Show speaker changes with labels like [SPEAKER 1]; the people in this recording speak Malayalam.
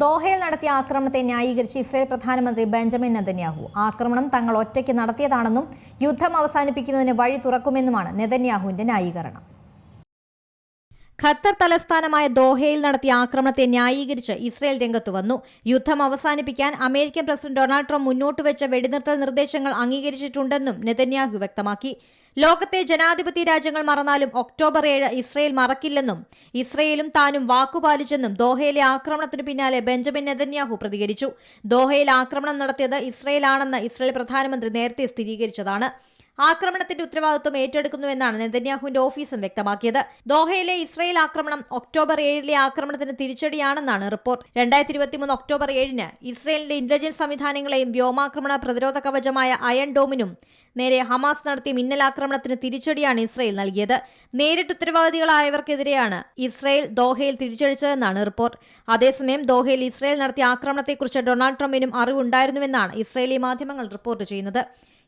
[SPEAKER 1] ദോഹയിൽ നടത്തിയ ആക്രമണത്തെ ന്യായീകരിച്ച് ഇസ്രായേൽ പ്രധാനമന്ത്രി ബെഞ്ചമിൻ നെതന്യാഹു. ആക്രമണം തങ്ങൾ ഒറ്റയ്ക്ക് നടത്തിയതാണെന്നും യുദ്ധം അവസാനിപ്പിക്കുന്നതിന് വഴി തുറക്കുമെന്നുമാണ് നെതന്യാഹുവിന്റെ ന്യായീകരണം. ഖത്തർ തലസ്ഥാനമായ ദോഹയിൽ നടത്തിയ ആക്രമണത്തെ ന്യായീകരിച്ച് ഇസ്രയേൽ രംഗത്തു വന്നു. യുദ്ധം അവസാനിപ്പിക്കാൻ അമേരിക്കൻ പ്രസിഡന്റ് ഡൊണാൾഡ് ട്രംപ് മുന്നോട്ട് വെച്ച വെടിനിർത്തൽ നിർദ്ദേശങ്ങൾ അംഗീകരിച്ചിട്ടുണ്ടെന്നും നെതന്യാഹു വ്യക്തമാക്കി. ലോകത്തെ ജനാധിപത്യ രാജ്യങ്ങൾ മറന്നാലും ഒക്ടോബർ ഏഴ് ഇസ്രയേൽ മറക്കില്ലെന്നും ഇസ്രയേലും താനും വാക്കുപാലിച്ചെന്നും ദോഹയിലെ ആക്രമണത്തിനു പിന്നാലെ ബെഞ്ചമിൻ നെതന്യാഹു പ്രതികരിച്ചു. ദോഹയിൽ ആക്രമണം നടത്തിയത് ഇസ്രയേലാണെന്ന് ഇസ്രയേൽ പ്രധാനമന്ത്രി നേരത്തെ സ്ഥിരീകരിച്ചതാണ്. ആക്രമണത്തിന്റെ ഉത്തരവാദിത്വം ഏറ്റെടുക്കുന്നുവെന്നാണ് നെതന്യാഹുവിന്റെ ഓഫീസും വ്യക്തമാക്കിയത്. ദോഹയിലെ ഇസ്രയേൽ ആക്രമണം ഒക്ടോബർ ഏഴിലെ ആക്രമണത്തിന് തിരിച്ചടിയാണെന്നാണ് റിപ്പോർട്ട്. രണ്ടായിരത്തി ഇരുപത്തിമൂന്ന് ഒക്ടോബർ ഏഴിന് ഇസ്രയേലിന്റെ ഇന്റലിജൻസ് സംവിധാനങ്ങളെയും വ്യോമാക്രമണ പ്രതിരോധ കവചമായ അയൺ ഡോമിനും നേരെ ഹമാസ് നടത്തിയ മിന്നലാക്രമണത്തിന് തിരിച്ചടിയാണ് ഇസ്രയേൽ നൽകിയത്. നേരിട്ട് ഉത്തരവാദികളായവർക്കെതിരെയാണ് ഇസ്രയേൽ ദോഹയിൽ തിരിച്ചടിച്ചതെന്നാണ് റിപ്പോർട്ട്. അതേസമയം ദോഹയിൽ ഇസ്രയേൽ നടത്തിയ ആക്രമണത്തെക്കുറിച്ച് ഡൊണാൾഡ് ട്രംപിനും അറിവുണ്ടായിരുന്നുവെന്നാണ് ഇസ്രയേലി മാധ്യമങ്ങൾ റിപ്പോർട്ട് ചെയ്യുന്നത്.